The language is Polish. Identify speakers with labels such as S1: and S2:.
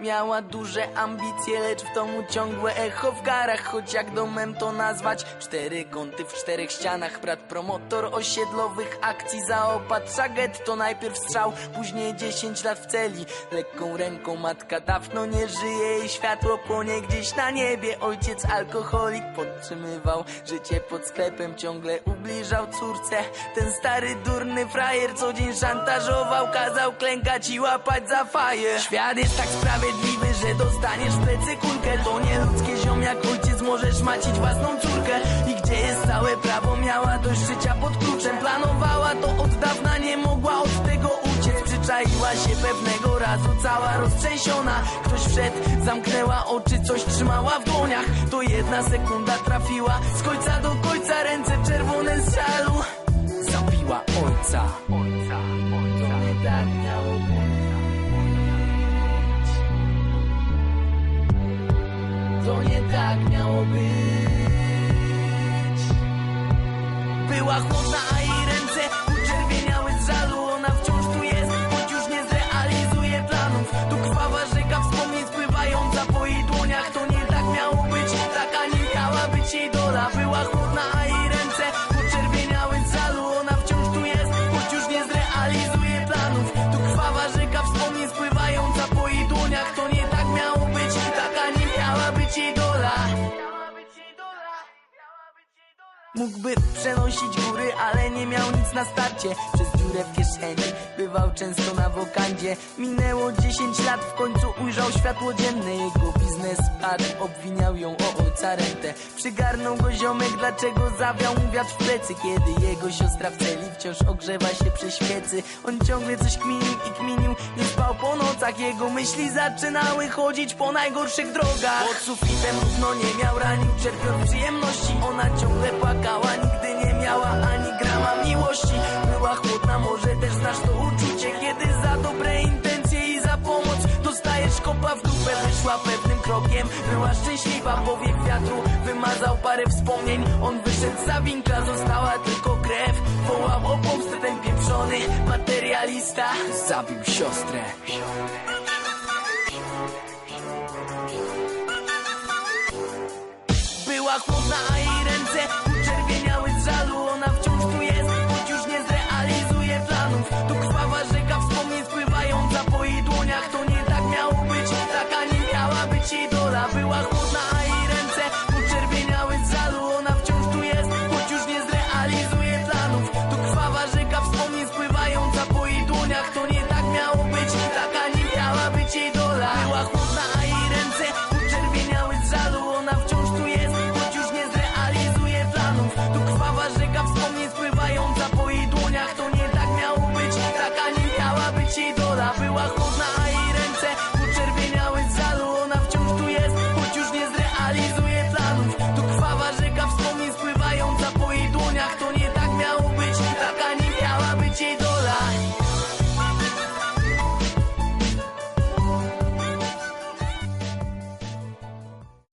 S1: Miała duże ambicje, lecz w domu ciągłe echo w garach Choć jak domem to nazwać? Cztery kąty w czterech ścianach Brat promotor osiedlowych akcji Zaopatrza getto Najpierw strzał, później dziesięć lat w celi. Lekką ręką matka dawno nie żyje I światło płonie gdzieś na niebie. Ojciec alkoholik podtrzymywał Życie pod sklepem ciągle ubliżał córce. Ten stary durny frajer co dzień szantażował Kazał klękać i łapać za faję Świat jest tak sprawiedliwy, że dostaniesz w plecy kulkę To nie ludzkie ziom jak ojciec możesz macić własną córkę. I gdzie jest całe prawo? Miała dość życia pod kluczem. Planowała to od dawna, nie mogła od tego uciec. Przyczaiła się pewnego razu cała roztrzęsiona. Ktoś wszedł, zamknęła oczy, coś trzymała w dłoniach. To jedna sekunda trafiła z końca do końca. Ręce czerwone z żalu. Zabiła ojca. To nie To nie tak miało być. Była chłodna, a Mógłby przenosić góry, ale nie miał nic na starcie. Przez dziurę w kieszeni bywał często na wokandzie. Minęło 10 lat, w końcu ujrzał światło dzienne. Jego biznes padł, obwiniał ją o ojca Przygarnął go ziomek, dlaczego zawiał mu wiatr w plecy? Kiedy jego siostra w celi wciąż ogrzewa się przy świecy. On ciągle coś kminił i kminił, nie spał po nocach. Jego myśli zaczynały chodzić po najgorszych drogach. Pod sufitem równo nie miał ranił, czerpiał przyjemności. Ona ciągle płakała, nigdy nie miała ani grama miłości. Była chłodna, może też znasz to uczucie. Kiedy za dobre intencje i za pomoc dostajesz kopa w dupę Wyszła pewnym krokiem, była szczęśliwa Powiek wiatru wymazał parę wspomnień. On wyszedł za winka, została tylko krew. Wołał o pomstę ten pieprzony materialista. Zabił siostrę. Była chłodna, a dola była chłodna, a jej ręce poczerwieniały z żalu. Ona wciąż tu jest, choć już nie zrealizuje planów. To krwawa rzeka wspomnień spływająca po jej dłoniach. To nie tak miało być, taka nie miała być jej dola. Była chłodna, a jej ręce poczerwieniały z żalu. Ona wciąż tu jest, choć już nie zrealizuje planów. To krwawa rzeka wspomnień spływająca po jej dłoniach. To nie tak miało być, taka nie miała być jej dola. Była chłodna.